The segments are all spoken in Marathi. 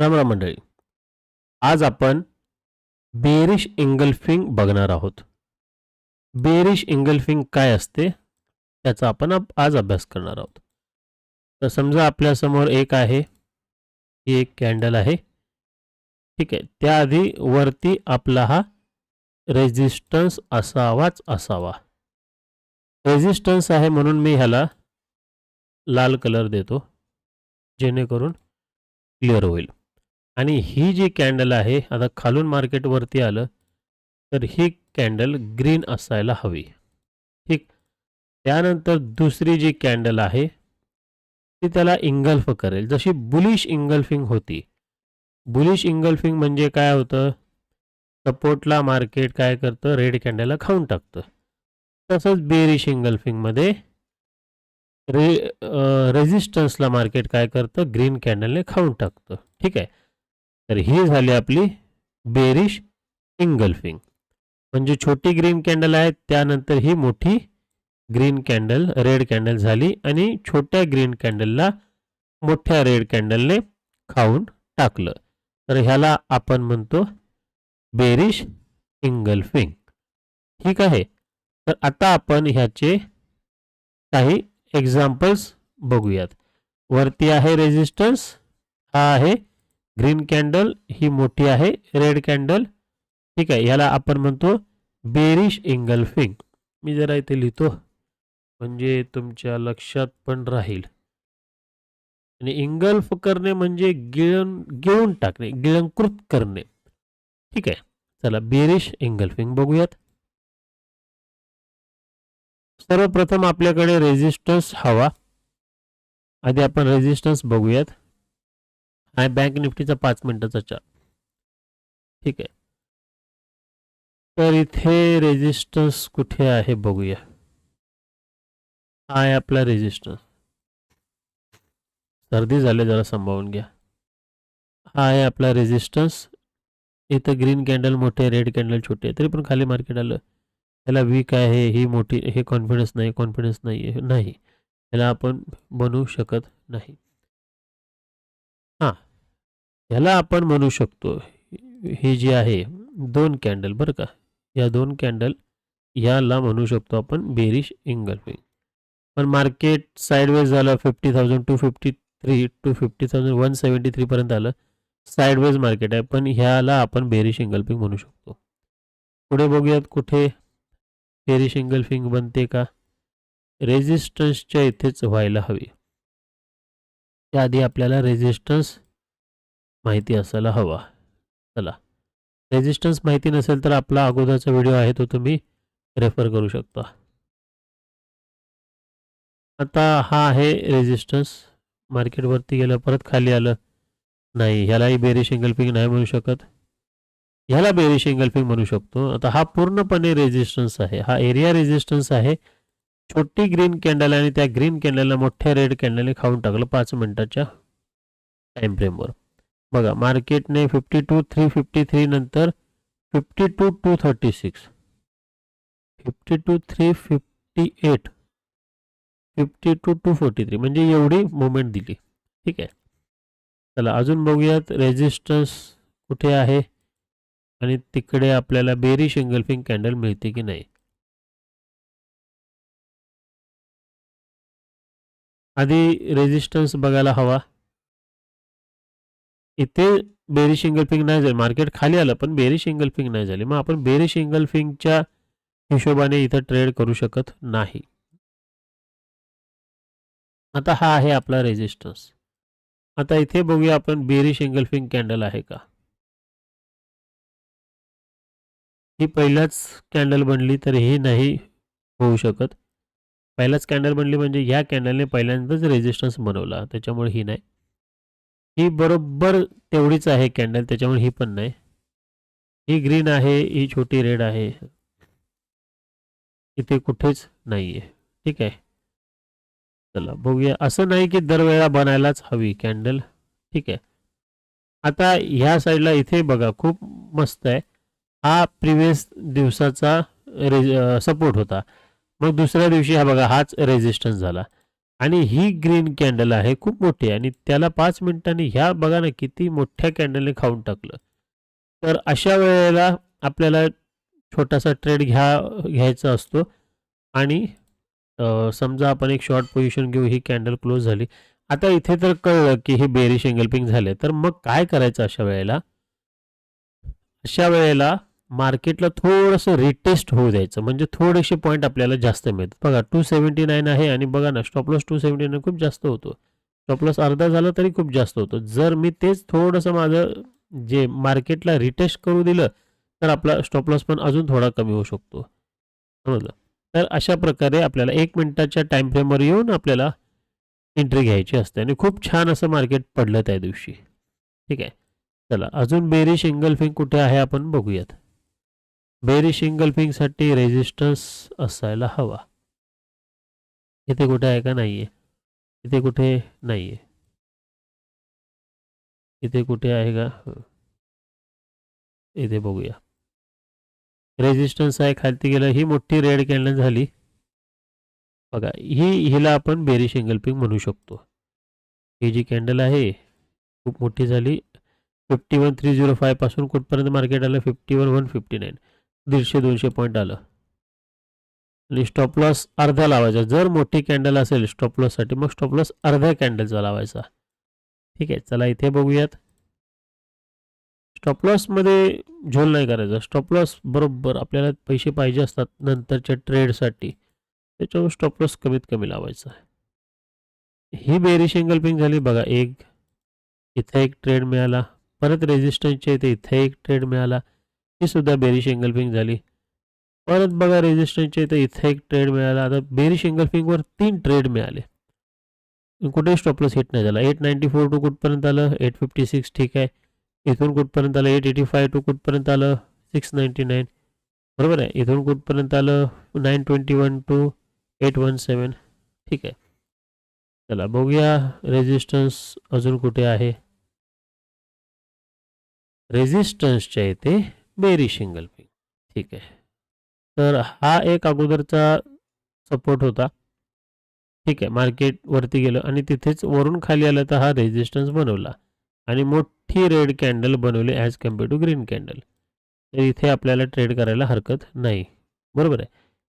राम मंडळी. आज आपण बेरिश इंगल्फिंग बघणार आहोत. बेरिश इंगल्फिंग काय असते? त्याचा आपण आज अभ्यास करणार आहोत. तर समजा आपल्यासमोर एक आहे. ही एक कॅन्डल आहे. ठीक आहे. त्याआधी वरती आपला हा रेझिस्टन्स असावाच असावा. रेझिस्टन्स आहे म्हणून मी ह्याला लाल कलर देतो. जेणेकरून क्लिअर होईल. आणि ही जी कॅन्डल आहे आता खालून मार्केटवरती आलं तर ही कॅन्डल ग्रीन असायला हवी. ठीक. त्यानंतर दुसरी जी कॅन्डल आहे ती त्याला इंगल्फ करेल. जशी बुलिश इंगल्फिंग होती. बुलिश इंगल्फिंग म्हणजे काय होतं? सपोर्टला मार्केट काय करतं? रेड कॅन्डलला खाऊन टाकतं. तसंच बेरिश इंगल्फिंगमध्ये रे रेझिस्टन्सला मार्केट काय करतं? ग्रीन कॅन्डलने खाऊन टाकतं. ठीक आहे. तर ही झाली आपली बेरिश इंगल्फिंग. म्हणजे छोटी ग्रीन कॅन्डल आहे त्यानंतर ही मोठी ग्रीन कॅन्डल रेड कॅन्डल झाली आणि छोट्या ग्रीन कॅन्डलला मोठ्या रेड कॅन्डलने खाऊन टाकलं. तर ह्याला आपण म्हणतो बेरिश इंगल्फिंग. ठीक आहे? तर आता आपण ह्याचे काही एक्झाम्पल्स बघूयात. वरती आहे रेजिस्टन्स हा आहे ग्रीन कॅन्डल ही मोठी आहे रेड कॅन्डल ठीक आहे याला आपण म्हणतो बेरिश इंगल्फिंग मी जरा इथे लिहितो म्हणजे तुमच्या लक्षात पण राहील. आणि इंगल्फ करणे म्हणजे गिळून गिळून टाकणे गिळंकृत करणे. ठीक आहे चला बेरिश इंगल्फिंग बघूयात. सर्वप्रथम आपल्याकडे रेजिस्टन्स हवा. आधी आपण रेजिस्टन्स बघूयात. आणि बँक निफ्टीचा पाच मिनिटाचा चार्ट ठीक आहे. तर इथे रेजिस्टन्स कुठे आहे बघूया. हा आहे आपला रेजिस्टन्स सर्दी झाले जरा सांभाळून घ्या. हा आहे आपला रेजिस्टन्स इथं ग्रीन कॅन्डल मोठे रेड कॅन्डल छोटे. तरी पण खाली मार्केट आलं. त्याला वीक आहे ही मोठी हे कॉन्फिडन्स नाही कॉन्फिडन्स नाही आहे नाही. याला आपण बनवू शकत नाही. हां. ह्याला आपण म्हणू शकतो ही जी आहे दोन कॅन्डल बरं का? या दोन कॅन्डल याला म्हणू शकतो आपण बेरिश इंगल्फिंग पण मार्केट साईडवेज झालं fifty thousand two fifty three two fifty thousand one seventy थ्रीपर्यंत आलं साईडवेज मार्केट आहे. पण ह्याला आपण बेरिश इंगल्फिंग म्हणू शकतो. पुढे बघूयात कुठे बेरिश इंगलफिंग बनते का? रेजिस्टन्सच्या इथेच व्हायला हवी. त्याआधी आपल्याला रेजिस्टन्स माहिती असायला हवा. चला. रेजिस्टन्स माहिती नसेल तर आपला अगोदरचा व्हिडिओ आहे तो तुम्ही रेफर करू शकता. आता हा आहे रेजिस्टन्स मार्केटवरती गेलं परत खाली आलं. नाही ह्यालाही बेरिश इंगल्फिंग नाही म्हणू शकत. ह्याला बेरिश इंगल्फिंग म्हणू शकतो. आता हा पूर्णपणे रेजिस्टन्स आहे. हा एरिया रेजिस्टन्स आहे. छोटी ग्रीन कॅन्डल आणि त्या ग्रीन कॅन्डलला मोठ्या रेड कॅन्डलने खाऊन टाकलं पाच मिनिटाच्या टाईम फ्रेमवर बघा मार्केटने fifty two three fifty three नंतर fifty two two thirty six fifty two three fifty eight fifty two two forty three म्हणजे एवढी मुवमेंट दिली. ठीक आहे? चला अजून बघूयात रेजिस्टन्स कुठे आहे? आणि तिकडे आपल्याला बेरी इंगल्फिंग कॅन्डल मिळते की नाही? आधी रेजिस्टन्स बघायला हवा. इथे बेरिश फिंग नाही झाली. मार्केट खाली आलं पण बेरिश फिंग नाही झाली. मग आपण बेरिश फिंगच्या हिशोबाने इथं ट्रेड करू शकत नाही. आता हा आहे आपला रेजिस्टन्स आता इथे बघूया आपण बेरिश फिंग कॅन्डल आहे का? ही पहिलाच कॅन्डल बनली तर ही नाही होऊ शकत. पहिलाच कॅन्डल बनली म्हणजे ह्या कॅन्डलने पहिल्यांदाच रेजिस्टन्स बनवला. त्याच्यामुळे ही नाही. ही बरोबर तेवढीच आहे कॅन्डल त्याच्यामुळे ही पण नाही. ही ग्रीन आहे ही छोटी रेड आहे. इथे कुठेच नाही आहे ठीक आहे? चला बघूया. असं नाही की दरवेळा बनायलाच हवी कॅन्डल ठीक आहे? आता ह्या साईडला इथे बघा खूप मस्त आहे. हा प्रिव्हियस दिवसाचा रे सपोर्ट होता. मग दुसऱ्या दिवशी हा बघा हाच रेजिस्टन्स झाला. आणि ही ग्रीन कॅन्डल आहे खूप मोठी आहे. आणि त्याला पाच मिनिटांनी ह्या बघा ना किती मोठ्या कॅन्डलने खाऊन टाकलं. तर अशा वेळेला आपल्याला छोटासा ट्रेड घ्या घ्यायचा असतो. आणि समजा आपण एक शॉर्ट पोझिशन घेऊ ही कॅन्डल क्लोज झाली. आता इथे तर कळलं की हे बेरिश एंगल्पिंग झाले. तर मग काय करायचं अशा वेळेला? अशा वेळेला मार्केटला थोडंसं रिटेस्ट होऊ द्यायचं. म्हणजे थोडेसे पॉईंट आपल्याला जास्त मिळतात. बघा टू सेवन्टी नाईन आहे आणि बघा ना स्टॉपलॉस टू सेवन्टी नाईन खूप जास्त होतो. स्टॉपलॉस अर्धा झाला तरी खूप जास्त होतो. जर मी तेच थोडंसं माझं जे मार्केटला रिटेस्ट करू दिलं तर आपला स्टॉपलॉस पण अजून थोडा कमी होऊ शकतो. समजलं? तर अशा प्रकारे आपल्याला एक मिनिटाच्या टाईम फ्रेमवर येऊन आपल्याला एंट्री घ्यायची असते. आणि खूप छान असं मार्केट पडलं त्या दिवशी. ठीक आहे? चला अजून बेरिश फिंग कुठे आहे आपण बघूयात. बेरिश इंगल्फिंगसाठी रेजिस्टन्स असायला हवा. इथे कुठे आहे का नाही आहे इथे कुठे नाही आहे इथे कुठे आहे का? इथे बघूया. रेजिस्टन्स आहे खालती गेलं ही मोठी रेड कॅन्डल झाली. बघा ही हिला आपण बेरिश एंगल्पिंग म्हणू शकतो. ही जी कॅन्डल आहे खूप मोठी झाली. फिफ्टी वन थ्री झिरो फायपासून कुठपर्यंत मार्केट आलं? Fifty one one fifty nine दीडशे दोनशे पॉईंट आलं. आणि स्टॉप लॉस अर्धा लावायचा. जर मोठी कॅन्डल असेल स्टॉप लॉससाठी मग स्टॉप लॉस अर्ध्या कॅन्डलचा लावायचा. ठीक आहे चला इथे बघूयात. स्टॉप लॉसमध्ये झोल नाही करायचा. स्टॉप लॉस बरोबर आपल्याला पैसे पाहिजे असतात नंतरच्या ट्रेडसाठी त्याच्यावर स्टॉप लॉस कमीत कमी लावायचा. ही बेरिश पिंग झाली. बघा एक इथे एक ट्रेड मिळाला. परत रेजिस्टन्सच्या इथे इथे एक ट्रेड मिळाला. ही सुद्धा बेरिश एंगल्पिंग झाली. परत बघा रेजिस्टन्सच्या इथे इथे एक ट्रेड मिळाला. आता बेरिश एंगल्पिंगवर तीन ट्रेड मिळाले. कुठेही स्टॉपलॉस हिट नाही झाला. एट नाईन्टी फोर टू कुठपर्यंत आलं? एट फिफ्टी सिक्स ठीक आहे. इथून कुठपर्यंत आलं? एट एटी फाय टू कुठपर्यंत आलं? सिक्स नाईन्टी नाईन बरोबर आहे. इथून कुठपर्यंत आलं? Nine twenty one two eight one seven ठीक आहे. चला बघूया रेजिस्टन्स अजून कुठे आहे. रेजिस्टन्सच्या इथे बेरी शिंगल पिंग ठीक आहे. तर हा एक अगोदरचा सपोर्ट होता. ठीक आहे मार्केट वरती गेलं आणि तिथेच वरून खाली आलं तर हा रेजिस्टन्स बनवला. आणि मोठी रेड कॅन्डल बनवली as compare to green candle तर इथे आपल्याला ट्रेड करायला हरकत नाही. बरोबर आहे?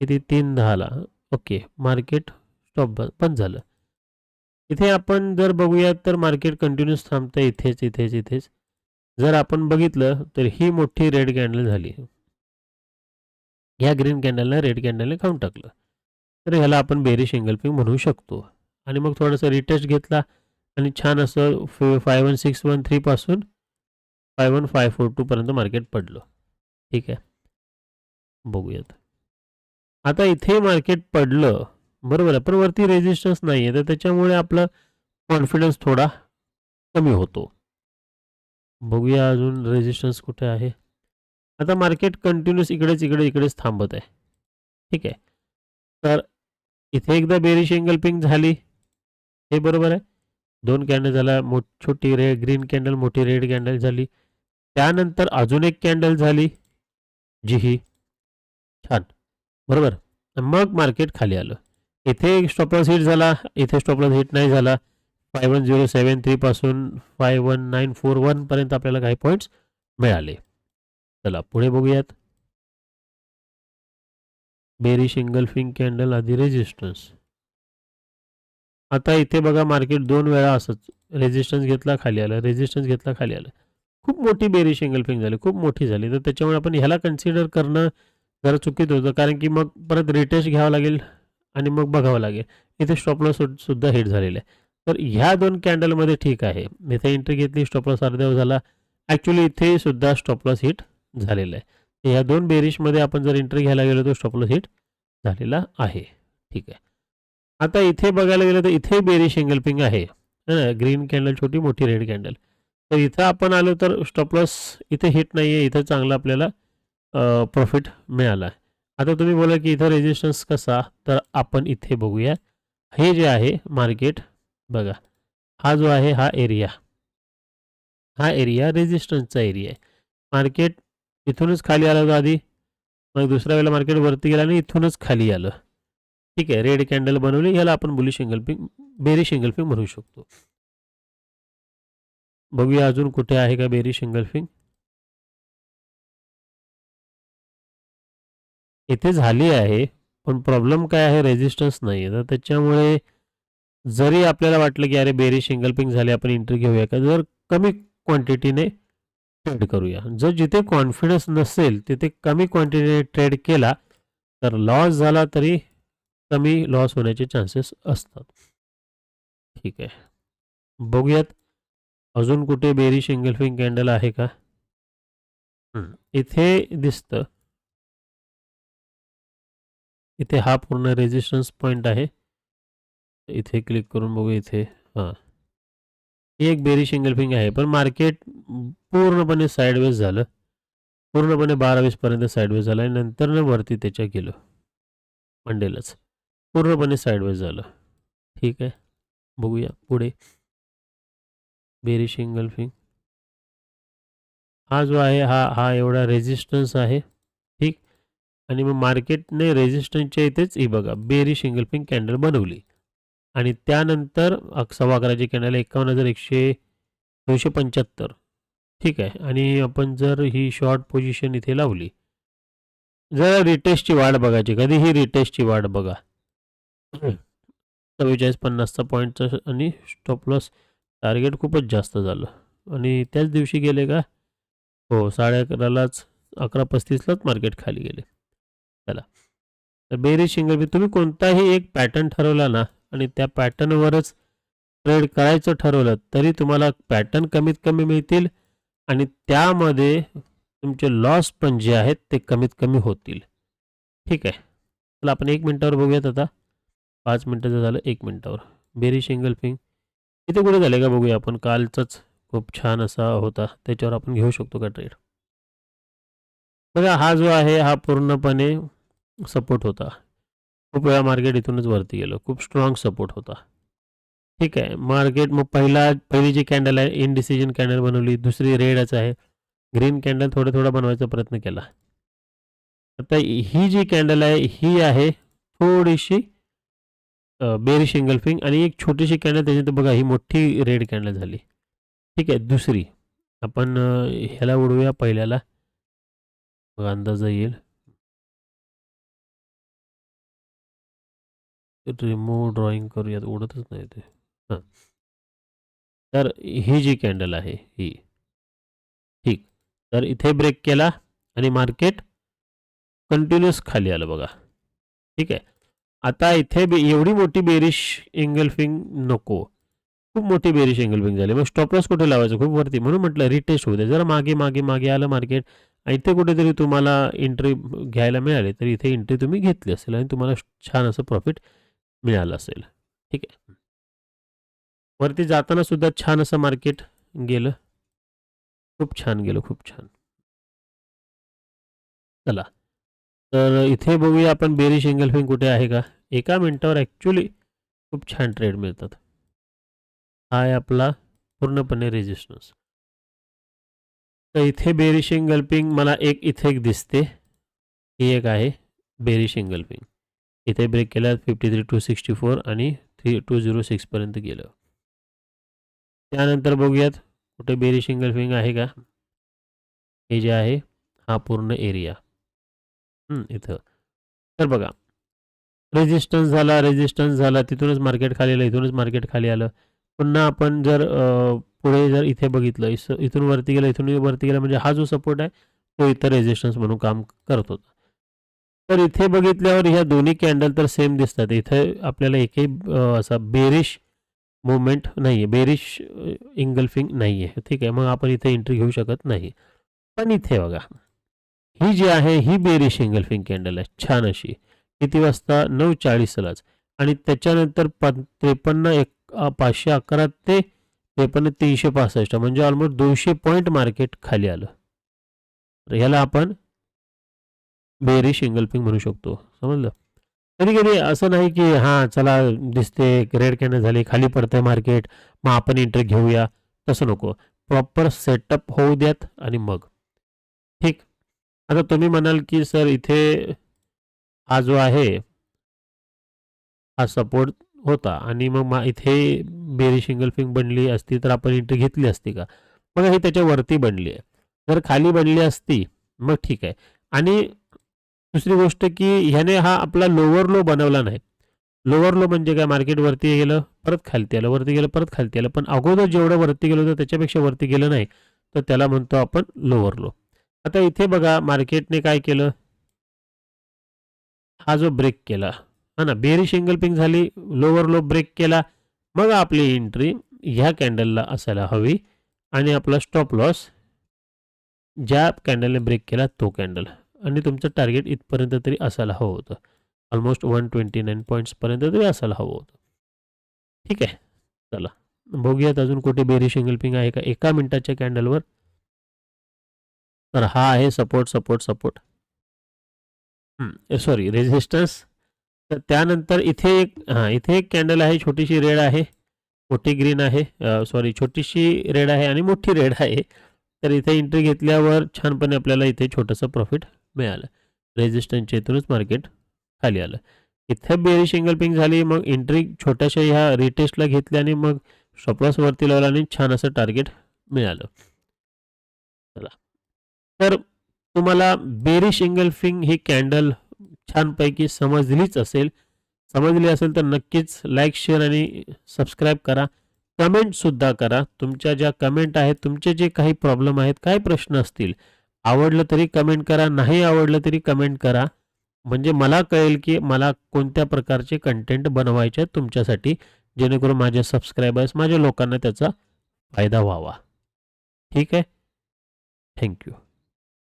किती? तीन दहाला ओके मार्केट स्टॉप बंद झालं. इथे आपण जर बघूयात तर मार्केट कंटिन्यूस थांबतं इथेच इथेच इथेच. जर आपण बघितलं तर ही मोठी रेड कॅन्डल झाली. ह्या ग्रीन कॅन्डलला रेड कॅन्डलने खाऊन टाकलं. तर ह्याला आपण बेरिश एंगल्पिंग म्हणू शकतो. आणि मग थोडंसं रिटेस्ट घेतला आणि छान असं फाय वन सिक्स वन थ्रीपासून फाय वन फाय फोर टूपर्यंत मार्केट पडलं. ठीक आहे? बघूयात. आता इथे मार्केट पडलं. बरोबर आहे पण वरती रेजिस्टन्स नाही आहे तर त्याच्यामुळे आपला कॉन्फिडन्स थोडा कमी होतो. बघूया अजून रेजिस्टन्स कुठे आहे. आता मार्केट कंटिन्युअस इकडेच इकडे इकडेच थांबत आहे. ठीक आहे. तर इथे एकदा बेरिश एंगल्पिंग झाली. हे बरोबर आहे. दोन कॅन्डल झाला मो छोटी रेड ग्रीन कॅन्डल मोठी रेड कॅन्डल झाली. त्यानंतर अजून एक कॅन्डल झाली. जी ही छान. बरोबर. मग मार्केट खाली आलं. इथे एक स्टॉपलॉस हिट झाला. इथे स्टॉपलॉस हिट नाही झाला. फाय वन झिरो सेवन थ्रीपासून फाय वन नाईन फोर वनपर्यंत आपल्याला काही पॉईंट्स मिळाले. चला पुढे बघूयात. बेरी फिंग कॅन्डल आधी रेजिस्टन्स आता इथे बघा मार्केट दोन वेळा असंच रेजिस्टन्स घेतला खाली आलं रेजिस्टन्स घेतला खाली आलं. खूप मोठी बेरी सिंगल फिंग झाली खूप मोठी झाली. तर त्याच्यामुळे आपण ह्याला कन्सिडर करणं जरा चुकीत होतं कारण की मग परत रिटेस्ट घ्यावं लागेल आणि मग बघावं लागेल. इथे स्टॉपला सुद्धा हिट झालेलं आहे. तर ह्या दोन कॅन्डलमध्ये ठीक आहे. इथे एंट्री घेतली स्टॉपलॉस अर्ध्यावर झाला. ॲक्च्युली इथे सुद्धा स्टॉपलॉस हिट झालेला आहे. ह्या दोन बेरिशमध्ये आपण जर एंट्री घ्यायला गेलो तर स्टॉपलॉस हिट झालेला आहे. ठीक आहे. आता इथे बघायला गेलं तर इथे बेरिश एंगलपिंग आहे. ग्रीन कॅन्डल छोटी मोठी रेड कॅन्डल तर इथं आपण आलो तर स्टॉपलॉस इथे हिट नाही आहे इथं चांगलं आपल्याला प्रॉफिट मिळाला आहे. आता तुम्ही बोला की इथं रेजिस्टन्स कसा? तर आपण इथे बघूया. हे जे आहे मार्केट बघा. हा जो आहे हा एरिया हा एरिया रेजिस्टन्सचा एरिया आहे. मार्केट इथूनच खाली आला होता आधी. मग दुसऱ्या वेळेला मार्केट वरती गेला आणि इथूनच खाली आलं. ठीक आहे. रेड कॅन्डल बनवली. याला आपण बुलिश एंगल्पिंग बेरिश इंगल्फिंग म्हणू शकतो. बघूया अजून कुठे आहे का बेरिश शिंगलफिंग इथे झाली आहे पण प्रॉब्लेम काय आहे? रेजिस्टन्स नाही आहे तर त्याच्यामुळे जरी आपल्याला वाटलं की अरे बेरी शिंगलपिंग झाली आपण एंट्री घेऊया का जर कमी क्वांटिटीने ट्रेड करूया. जर जिथे कॉन्फिडन्स नसेल तिथे कमी क्वांटिटीने ट्रेड केला तर लॉस झाला तरी कमी लॉस होण्याचे चान्सेस असतात. ठीक आहे. बघूयात अजून कुठे बेरी शिंगलफिंग कॅन्डल आहे का? इथे दिसतं. इथे हा पूर्ण रेजिस्टन्स पॉईंट आहे. इथे क्लिक करून बघू इथे. हां. एक बेरी सिंगल फिंग आहे पण मार्केट पूर्णपणे साईडवेज झालं. पूर्णपणे बारावीसपर्यंत साईडवेज झालं आणि नंतर न वरती त्याच्या गेलं. मंडेलाच. पूर्णपणे साईडवेज झालं. ठीक आहे. बघूया पुढे. बेरी सिंगल फिंग हा जो आहे हा हा एवढा रेजिस्टन्स आहे. ठीक? आणि मग मार्केटने रेजिस्टन्सच्या इथेच ही बघा बेरी सिंगल फिंग कॅन्डल बनवली. आणि त्यानंतर सव्वा अकराची कॅन्डल एकावन्न हजार एकशे दोनशे पंच्याहत्तर. ठीक आहे. आणि आपण जर ही शॉर्ट पोझिशन इथे लावली जर रिटेस्टची वाढ बघायची कधीही रिटेस्टची वाढ बघा. चव्वेचाळीस पन्नासचा पॉईंटचा आणि स्टॉप लॉस टार्गेट खूपच जास्त झालं. आणि त्याच दिवशी गेले का? हो साडे अकरालाच अकरा पस्तीसलाच मार्केट खाली गेले. चला. तर बेरीज शिंगल तुम्ही कोणताही एक पॅटर्न ठरवला ना आणि त्या पॅटर्नवरच ट्रेड करायचं ठरवलं तरी तुम्हाला पॅटर्न कमीत कमी मिळतील आणि त्यामध्ये तुमचे लॉस पण जे आहेत ते कमीत कमी होतील. ठीक आहे. चला आपण एक मिनटावर बघूयात आता. पाच मिनटाचं झालं एक मिनटावर. बेरी शिंगल फिंग इथे कुठे झाले का बघूया आपण? कालचाच खूप छान असा होता. त्याच्यावर आपण घेऊ शकतो का ट्रेड बघा हा जो आहे हा पूर्णपणे सपोर्ट होता. खूप वेळा मार्केट इथूनच वरती गेलो. खूप स्ट्रॉंग सपोर्ट होता. ठीक आहे. मार्केट मग पहिला पहिली जी कॅन्डल आहे इनडिसिजन कॅन्डल बनवली. दुसरी रेडच आहे. ग्रीन कॅन्डल थोडं थोडं बनवायचा प्रयत्न केला. आता ही जी कॅन्डल आहे ही आहे थोडीशी बेरी शिंगलफिंग आणि एक छोटीशी कॅन्डल त्याच्यात बघा ही मोठी रेड कॅन्डल झाली. ठीक आहे. दुसरी. आपण ह्याला उडवूया पहिल्याला. बघा अंदाज येईल. रिमूव्ह ड्रॉइंग करूयात उडतच नाही ते. हां. तर ही जी कॅन्डल आहे ही. ठीक. तर इथे ब्रेक केला आणि मार्केट कंटिन्युअस खाली आलं बघा. ठीक आहे. आता इथे बे एवढी मोठी बेरिश एंगलफिंग नको. खूप मोठी बेरिश एंगलफिंग झाली. मग स्टॉपलॉस कुठे लावायचं? खूप वरती. म्हणून म्हटलं रिटेस्ट होऊ दे. जरा मागे मागे मागे आलं मार्केट आणि इथे कुठेतरी तुम्हाला एंट्री घ्यायला मिळाली. तर इथे एंट्री तुम्ही घेतली असेल आणि तुम्हाला छान असं प्रॉफिट मिळालं असेल. ठीक आहे. वरती जाताना सुद्धा छान असं मार्केट गेलं. खूप छान गेलं खूप छान. चला. तर इथे बघूया आपण बेरिश एंगल्फिंग कुठे आहे का? एका मिनटावर ॲक्च्युली खूप छान ट्रेड मिळतात. हा आहे आपला पूर्णपणे रेजिस्टन्स तर इथे बेरिश एंगल्फिंग मला एक इथे एक दिसते. ही एक आहे बेरिश एंगल्फिंग इथे ब्रेक केला fifty three two sixty four आणि थ्री टू झिरो सिक्सपर्यंत गेलं. त्यानंतर बघूयात कुठे बेरी सिंगल फिंग आहे का? हे जे आहे हा पूर्ण एरिया इथं. तर बघा रेजिस्टन्स झाला रेजिस्टन्स झाला तिथूनच मार्केट खाली आलं इथूनच मार्केट खाली आलं. पुन्हा आपण जर पुढे जर इथे बघितलं इस- इथून वरती गेलं इथून वरती गेलं म्हणजे हा जो सपोर्ट आहे तो इथं रेजिस्टन्स म्हणून काम करत होता. तर इथे बघितल्यावर ह्या दोन्ही कॅन्डल तर सेम दिसतात. इथे आपल्याला एकही असा बेरिश मुवमेंट नाही आहे बेरिश इंगल्फिंग नाही आहे ठीक आहे. मग आपण इथे एंट्री घेऊ शकत नाही. पण इथे बघा. ही जी आहे ही बेरिश इंगल्फिंग कॅन्डल आहे. छान अशी. किती वाजता? नऊ चाळीसलाच. आणि त्याच्यानंतर प त्रेपन्न एक पाचशे अकरा ते त्रेपन्न तीनशे पासष्ट. म्हणजे ऑलमोस्ट दोनशे पॉईंट मार्केट खाली आलं. तर ह्याला आपण बेरिश एंगल्पिंग म्हणू शकतो. समजलं? कधी कधी असं नाही की हां चला दिसते रेड कॅन्डल झाली खाली पडतंय मार्केट मग आपण एंट्री घेऊया. तसं नको. प्रॉपर सेटअप होऊ द्यात आणि मग. ठीक. आता तुम्ही म्हणाल की सर इथे हा जो आहे हा सपोर्ट होता आणि मग मा इथे शिंगल फिंग बनली असती तर आपण एंट्री घेतली असती का? मग ही त्याच्यावरती बनली आहे. जर खाली बनली असती मग ठीक आहे. आणि दुसरी गोष्ट की ह्याने हा आपला लोअर लो बनवला नाही. लोअर लो म्हणजे काय? मार्केट वरती गेलं परत खालती आलं. वरती गेलं परत खालती आलं. पण अगोदर जेवढं वरती गेलं होतं त्याच्यापेक्षा वरती गेलं नाही. तर त्याला म्हणतो आपण लोअर लो आता इथे बघा मार्केटने काय केलं? हा जो ब्रेक केला. हा ना बेरिश पिंग झाली लोअर लो ब्रेक केला. मग आपली एंट्री ह्या कॅन्डलला असायला हवी आणि आपला स्टॉप लॉस ज्या कॅन्डलने ब्रेक केला तो कॅन्डल आणि तुमचं टार्गेट इथपर्यंत तरी असायला हवं होतं. ऑलमोस्ट वन ट्वेंटी नाईन पॉईंट्सपर्यंत तरी असायला हवं होतं. ठीक आहे. चला. बघूयात अजून कुठे बेरिश पिंग आहे का? एका मिनिटाच्या कॅन्डलवर तर हा आहे support support support sorry resistance तर त्यानंतर इथे एक हां इथे एक कॅन्डल आहे छोटीशी रेड आहे. मोठी ग्रीन आहे. सॉरी छोटीशी रेड आहे आणि मोठी रेड आहे. तर इथे एंट्री घेतल्यावर छानपणे आपल्याला इथे छोटंसं प्रॉफिट मिळालं. रेजिस्टन्स चेतूनच मार्केट खाली आलं. इथे बेरी सिंगल पिंग झाली मग एंट्री छोट्याशा ह्या रिटेस्टला घेतली आणि मग स्टॉपलॉस वरती लावला आणि छान असं टार्गेट मिळालं. चला. तर तुम्हाला बेरी फिंग ही कॅन्डल छानपैकी समजलीच असेल. समजली असेल तर नक्कीच लाईक शेअर आणि सबस्क्राईब करा. कमेंटसुद्धा करा. तुमच्या ज्या कमेंट आहेत तुमचे जे काही प्रॉब्लेम आहेत काय प्रश्न असतील आवडलं तरी कमेंट करा नाही आवडलं तरी कमेंट करा. म्हणजे मला कळेल की मला कोणत्या प्रकारचे कंटेंट बनवायचे तुमच्यासाठी जेणेकरून माझे सबस्क्रायबर्स माझ्या लोकांना त्याचा फायदा व्हावा. ठीक आहे? थँक्यू